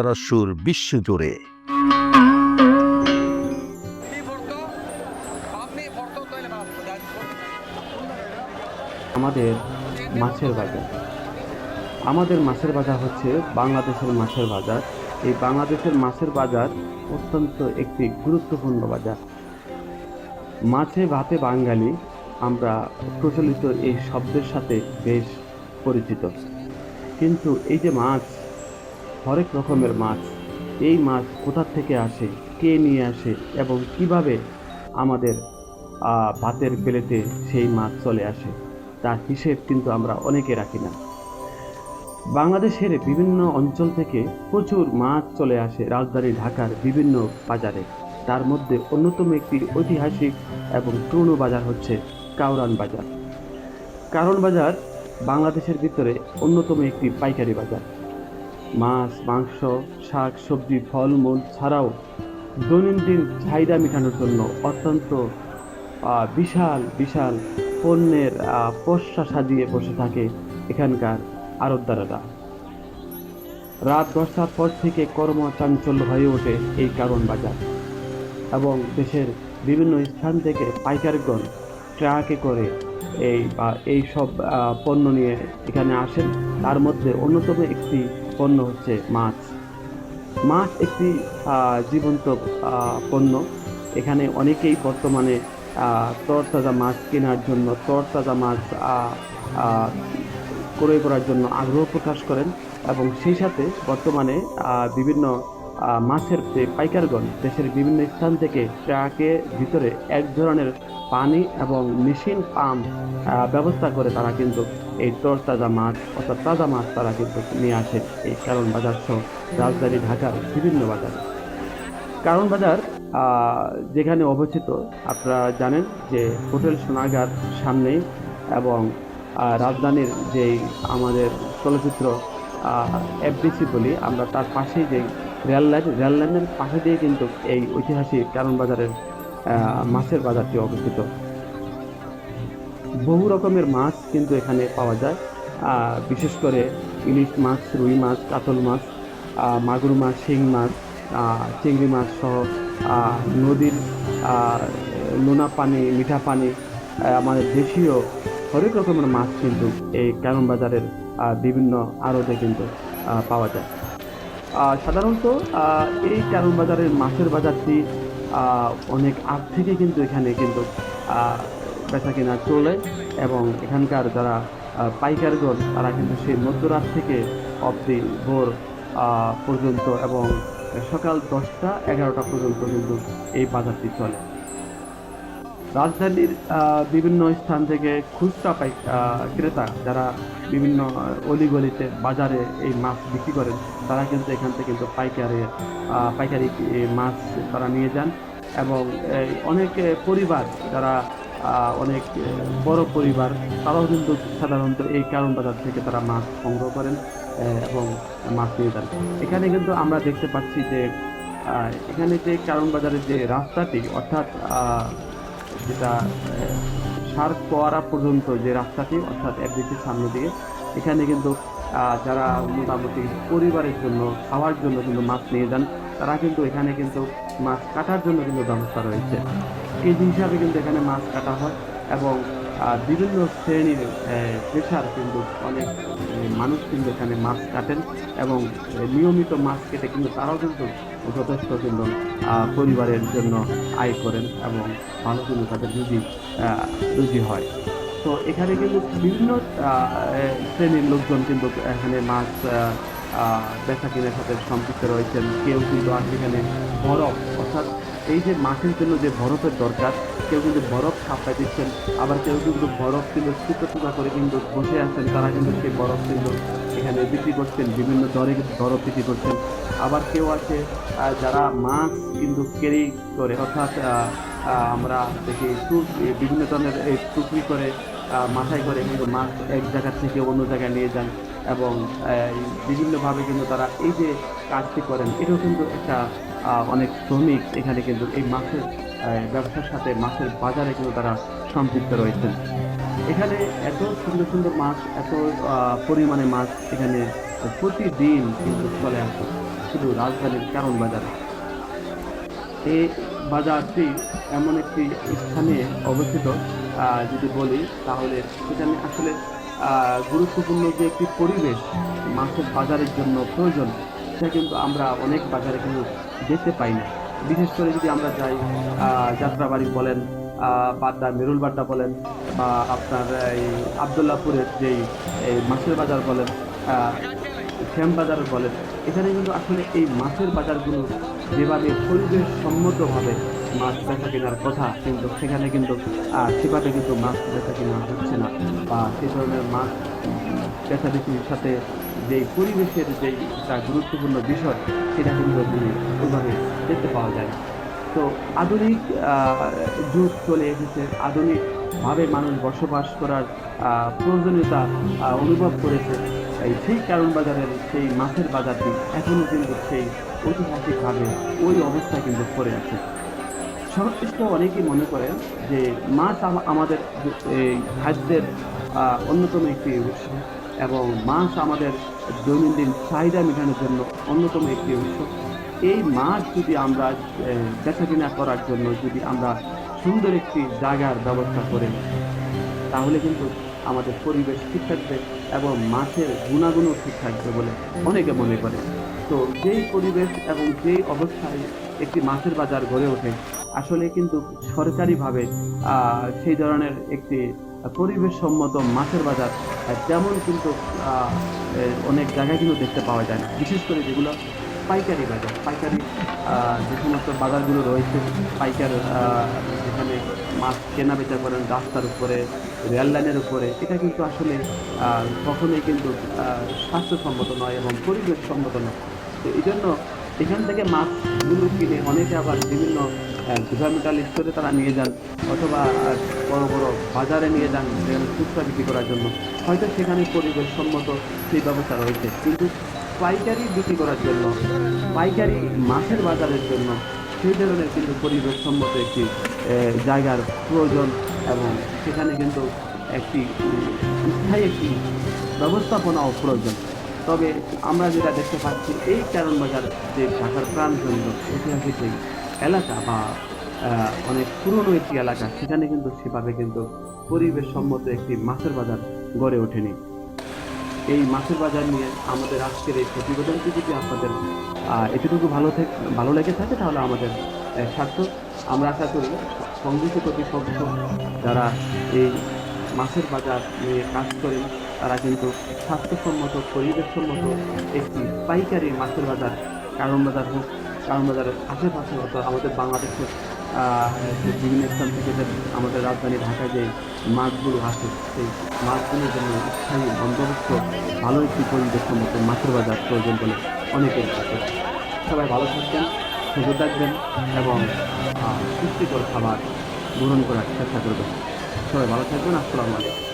বার্তার সুর বিশ্বজুড়ে। আমাদের মাছের বাজার। আমাদের মাছের বাজার হচ্ছে বাংলাদেশের মাছের বাজার। এই বাংলাদেশের মাছের বাজার অত্যন্ত একটি গুরুত্বপূর্ণ বাজার। মাছে ভাতে বাঙালি, আমরা প্রচলিত এই শব্দের সাথে বেশ পরিচিত। কিন্তু এই যে মাছ হরেক রকমের মাছ। এই মাছ কোথা থেকে আসে, কে নিয়ে আসে এবং কীভাবে আমাদের ভাতের বেলেতে সেই মাছ চলে আসে, তার হিসেব কিন্তু আমরা অনেকে রাখি না। বাংলাদেশের বিভিন্ন অঞ্চল থেকে প্রচুর মাছ চলে আসে রাজধানী ঢাকার বিভিন্ন বাজারে। তার মধ্যে অন্যতম একটি ঐতিহাসিক এবং পুরনো বাজার হচ্ছে কাউরান বাজার। কারণ বাজার বাংলাদেশের ভিতরে অন্যতম একটি পাইকারি বাজার। মাছ মাংস শাক সবজি ফলমূল ছাড়াও দৈনন্দিন চাহিদা মেটানোর জন্য অত্যন্ত বিশাল বিশাল পণ্যের আহ, সাজিয়ে বসে থাকে এখানকার আড়তদারেরা। রাত দশটার পর থেকে কর্মচাঞ্চল্য হয়ে ওঠে এই কারণ বাজার এবং দেশের বিভিন্ন স্থান থেকে পাইকারগণ ট্রাকে করে এই এই সব পণ্য নিয়ে এখানে আসেন। তার মধ্যে অন্যতম একটি পণ্য হচ্ছে মাছ। মাছ একটি জীবন্ত পণ্য। এখানে অনেকেই বর্তমানে তরতাজা মাছ কেনার জন্য, তরতাজা মাছ ক্রয় করার জন্য আগ্রহ প্রকাশ করেন এবং সেই সাথে বর্তমানে বিভিন্ন মাছের যে পাইকারগণ, দেশের বিভিন্ন স্থান থেকে ট্রাকের ভিতরে এক ধরনের পানি এবং মেশিন পাম্প ব্যবস্থা করে তারা কিন্তু এই তরতাজা মাছ, অর্থাৎ তাজা মাছ তারা কিন্তু নিয়ে আসে এই কারণ বাজার সহ। রাজধানী ঢাকার বিভিন্ন বাজারে। কারণ বাজার যেখানে অবস্থিত, আপনারা জানেন যে হোটেল সোনাগার সামনেই এবং রাজধানীর যেই আমাদের চলচ্চিত্র এফডিসি বলি, আমরা তার পাশেই যে রেল লাইন, রেল লাইনের পাশে দিয়ে কিন্তু এই ঐতিহাসিক কারণ বাজারের মাছের বাজারটি অবস্থিত। বহু রকমের মাছ কিন্তু এখানে পাওয়া যায়। বিশেষ করে ইলিশ মাছ, রুই মাছ, কাতল মাছ মাগুর মাছ, শিং মাছ চিংড়ি মাছ সহ নদীর নোনা পানি, মিঠা পানি আমাদের দেশীয় হরেক রকমের মাছ কিন্তু এই কারণ বাজারের বিভিন্ন আড়তে কিন্তু পাওয়া যায়। সাধারণত এই কারণ বাজারের মাছের বাজারটি অনেক আগ থেকে কিন্তু এখানে কিন্তু বেচা কেনা চলে এবং এখানকার যারা পাইকারগণ তারা কিন্তু সেই মধ্যরাত থেকে অবধি ভোর পর্যন্ত এবং সকাল দশটা এগারোটা পর্যন্ত কিন্তু এই বাজারটি চলে। রাজধানীর বিভিন্ন স্থান থেকে খুচরা পাই ক্রেতা যারা বিভিন্ন অলিগলিতে বাজারে এই মাছ বিক্রি করেন, তারা কিন্তু এখান থেকে কিন্তু পাইকারি পাইকারি মাছ তারা নিয়ে যান এবং অনেক পরিবার যারা অনেক বড় পরিবার, তারাও কিন্তু সাধারণত এই কারণ বাজার থেকে তারা মাছ সংগ্রহ করেন এবং মাছ নিয়ে যান। এখানে কিন্তু আমরা দেখতে পাচ্ছি যে এখানে যে কারণ বাজারের যে রাস্তাটি, অর্থাৎ যেটা সার কোয়ারা পর্যন্ত যে রাস্তাটি, অর্থাৎ এফডিসির সামনে দিয়ে, এখানে কিন্তু যারা মোটামুটি পরিবারের জন্য, খাওয়ার জন্য কিন্তু মাছ নিয়ে যান, তারা কিন্তু এখানে কিন্তু মাছ কাটার জন্য কিন্তু ব্যবস্থা রয়েছে। কেজি হিসাবে কিন্তু এখানে মাছ কাটা হয় এবং বিভিন্ন শ্রেণির পেশার কিন্তু অনেক মানুষ কিন্তু এখানে মাছ কাটেন এবং নিয়মিত মাছ কেটে কিন্তু তারাও কিন্তু যথেষ্ট কিন্তু পরিবারের জন্য আয় করেন এবং ভালো কিন্তু তাদের রুজি রুজি হয়। তো এখানে কিন্তু বিভিন্ন শ্রেণির লোকজন কিন্তু এখানে মাছ বেচা কেনার সাথে সম্পৃক্ত রয়েছেন। কেউ কিন্তু আসে এখানে বরফ অর্থাৎ এই যে মাছের জন্য যে বরফের দরকার, কেউ কিন্তু বরফ সাপ্লাই দিচ্ছেন, আবার কেউ কিন্তু বরফ কিন্তু টুকরো টুকরা করে কিন্তু বসে আছেন, তারা কিন্তু সেই বরফ কিন্তু এখানে বিক্রি করছেন, বিভিন্ন দরে কিন্তু বরফ বিক্রি করছেন। আবার কেউ আছে যারা মাছ কিন্তু ক্যারি করে, অর্থাৎ আমরা দেখি টুক- বিভিন্ন ধরনের এই টুকরি করে মাথায় করে কিন্তু মাছ এক জায়গা থেকে অন্য জায়গায় নিয়ে যান। এবং বিভিন্নভাবে কিন্তু তারা এই যে কাজটি করেন, এটাও কিন্তু একটা অনেক শ্রমিক এখানে কিন্তু এই মাছের ব্যবসার সাথে মাছের বাজারে কিন্তু তারা সম্পৃক্ত রয়েছেন। এখানে এত সুন্দর সুন্দর মাছ, এত পরিমাণে মাছ এখানে প্রতিদিন কিন্তু চলে আসে, শুধু রাজধানীর কারণ বাজার। এই বাজারটি এমন একটি স্থানে অবস্থিত যদি বলি, তাহলে সেখানে আসলে গুরুত্বপূর্ণ যে একটি পরিবেশ মাছের বাজারের জন্য প্রয়োজন, সেটা কিন্তু আমরা অনেক বাজারে কিন্তু দেখতে পাই না। বিশেষ করে যদি আমরা যাই যাত্রাবাড়ি বলেন বাড্ডা মেরুল বাড্ডা বলেন, বা আপনার এই আবদুল্লাপুরের যেই, এই মাছের বাজার বলেন শ্যাম বাজার বলেন, এখানে কিন্তু আসলে এই মাছের বাজারগুলো যেভাবে পরিবেশ সম্মতভাবে মাছ বেচা কেনার কথা, কিন্তু সেখানে কিন্তু সেভাবে কিন্তু মাছ বেচা কেনা হচ্ছে না। বা সে ধরনের মাছ বেচা সাথে যে পরিবেশের যে একটা গুরুত্বপূর্ণ বিষয়, সেটা কিন্তু ওইভাবে দেখতে পাওয়া যায় না। তো আধুনিক যুগ চলে এসেছে। আধুনিকভাবে মানুষ বসবাস করার প্রয়োজনীয়তা অনুভব করেছে। এই সেই কারণ বাজারের সেই মাছের বাজারটি এখনও কিন্তু সেই ঐতিহাসিকভাবে ওই অবস্থায় কিন্তু পড়ে আছে। সংশ্লিষ্ট অনেকেই মনে করেন যে মাছ আম- আমাদের এই খাদ্যের অন্যতম একটি উৎস এবং মাছ আমাদের দৈনন্দিন চাহিদা মেটানোর জন্য অন্যতম একটি উৎস। এই মাছ যদি আমরা বেচা কিনা করার জন্য যদি আমরা সুন্দর একটি জায়গার ব্যবস্থা করে তাহলে কিন্তু আমাদের পরিবেশ ঠিক থাকবে এবং মাছের গুণাগুণও ঠিক থাকবে বলে অনেকে মনে করে তো যেই পরিবেশ এবং যেই অবস্থায় একটি মাছের বাজার গড়ে ওঠে আসলে কিন্তু সরকারিভাবে সেই ধরনের একটি পরিবেশ সম্মত মাছের বাজার তেমন কিন্তু অনেক জায়গায় কিন্তু দেখতে পাওয়া যায় না। বিশেষ করে যেগুলো পাইকারি বাজার। পাইকারি যে সমস্ত বাজারগুলো রয়েছে, পাইকার যেখানে মাছ কেনা বেচা করেন রাস্তার উপরে, রেল লাইনের উপরে, এটা কিন্তু আসলে কখনোই কিন্তু স্বাস্থ্যসম্মত নয় এবং পরিবেশ সম্মত নয়। তো এই জন্য এখান থেকে মাছগুলো কিনে অনেকে আবার বিভিন্ন গভর্নমেন্টাল স্টোরে তারা নিয়ে যান, অথবা বড় বড় বাজারে নিয়ে যান সেখানে খুচরা বিক্রি করার জন্য। হয়তো সেখানে পরিবেশ সম্মত সেই ব্যবস্থা রয়েছে। কিন্তু পাইকারি বিক্রি করার জন্য, পাইকারি মাছের বাজারের জন্য, সেই ধরনের কিন্তু পরিবেশ সম্মত একটি জায়গার প্রয়োজন এবং সেখানে কিন্তু একটি স্থায়ী একটি ব্যবস্থাপনাও প্রয়োজন। তবে আমরা যেটা দেখতে পাচ্ছি, এই কারণ বাজার যে ঢাকার প্রাণকেন্দ্র, ঐতিহাসিক এলাকা বা অনেক পুরনো একটি এলাকা, সেখানে কিন্তু সেভাবে কিন্তু পরিবেশ সম্মত একটি মাছের বাজার গড়ে ওঠেনি। এই মাছের বাজার নিয়ে আমাদের আজকের এই প্রতিবেদনটি যদি আপনাদের এতটুকু ভালো থেকে, ভালো লেগে থাকে তাহলে আমাদের সার্থক। আমরা আশা করি সংযুক্ত কর্তৃপক্ষ যারা এই মাছের বাজার নিয়ে কাজ করেন, তারা কিন্তু স্বাস্থ্যসম্মত, পরিবেশসম্মত একটি পাইকারি মাছের বাজার, কারণ বাজার হোক কারণ বাজারের আশেপাশে হতো আমাদের বাংলাদেশের বিভিন্ন স্থান থেকে যে আমাদের রাজধানী ঢাকায় যে মাছগুলো আসে, সেই মাছগুলোর জন্য স্থায়ী বন্দোবস্ত, ভালো একটি পরিবেশসম্মত মাছের বাজার প্রয়োজন বলে অনেকের কাছে সবাই ভালো থাকবেন সুযোগ থাকবেন এবং পুষ্টিকর খাবার গ্রহণ করার চেষ্টা করবেন। সবাই ভালো থাকবেন, আসসালামু আলাইকুম।